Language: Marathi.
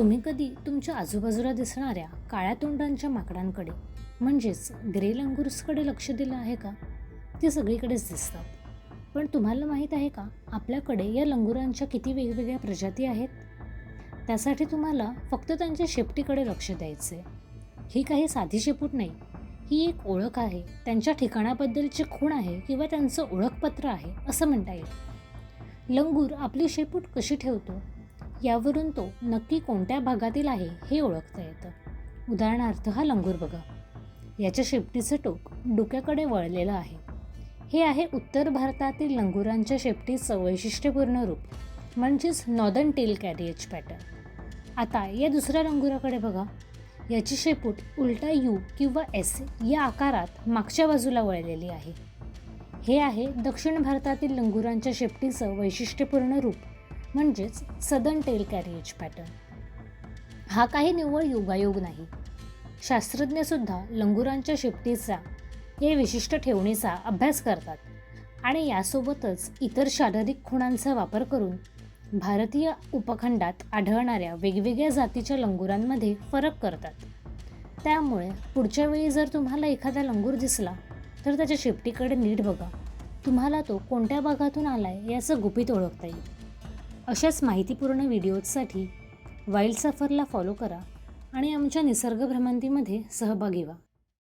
तुम्ही कधी तुमच्या आजूबाजूला दिसणाऱ्या काळ्या तोंडांच्या माकडांकडे म्हणजेच ग्रे लंगूर्सकडे लक्ष दिलं आहे का? ते सगळीकडेच दिसतात. पण तुम्हाला माहीत आहे का आपल्याकडे या लंगुरांच्या किती वेगवेगळ्या प्रजाती आहेत? त्यासाठी तुम्हाला फक्त त्यांच्या शेपटीकडे लक्ष द्यायचे ही काही साधी शेपूट नाही. ही एक ओळख आहे. त्यांच्या ठिकाणाबद्दलची खूण आहे किंवा त्यांचं ओळखपत्र आहे असं म्हणता येईल. लंगूर आपली शेपूट कशी ठेवतो? यावरून तो नक्की कोणत्या भागातील आहे हे ओळखता येतं. उदाहरणार्थ हा लंगूर बघा. याच्या शेपटीचं टोक डोक्याकडे वळलेलं आहे. हे आहे उत्तर भारतातील लंगुरांच्या शेपटीचं वैशिष्ट्यपूर्ण रूप म्हणजेच नॉर्दर्न टेल कॅरिएज पॅटर्न आता या दुसऱ्या लंगुराकडे बघा. याची शेपूट उलटा यू किंवा एस या आकारात मागच्या बाजूला वळलेली आहे. हे आहे दक्षिण भारतातील लंगुरांच्या शेपटीचं वैशिष्ट्यपूर्ण रूप म्हणजेच सदन टेल कॅरिएज पॅटर्न हा काही निव्वळ योगायोग नाही. शास्त्रज्ञसुद्धा लंगुरांच्या शेपटीचा या विशिष्ट ठेवणीचा अभ्यास करतात आणि यासोबतच इतर शारीरिक खुणांचा वापर करून भारतीय उपखंडात आढळणाऱ्या वेगवेगळ्या जातीच्या लंगुरांमध्ये फरक करतात. त्यामुळे पुढच्या वेळी जर तुम्हाला एखादा लंगूर दिसला तर त्याच्या शेपटीकडे नीट बघा. तुम्हाला तो कोणत्या भागातून आला आहे याचं गुपित ओळखता येईल. अशाच माहितीपूर्ण व्हिडिओजसाठी वाईल्ड सफरला फॉलो करा आणि आमच्या निसर्ग भ्रमंतीमध्ये सहभागी व्हा.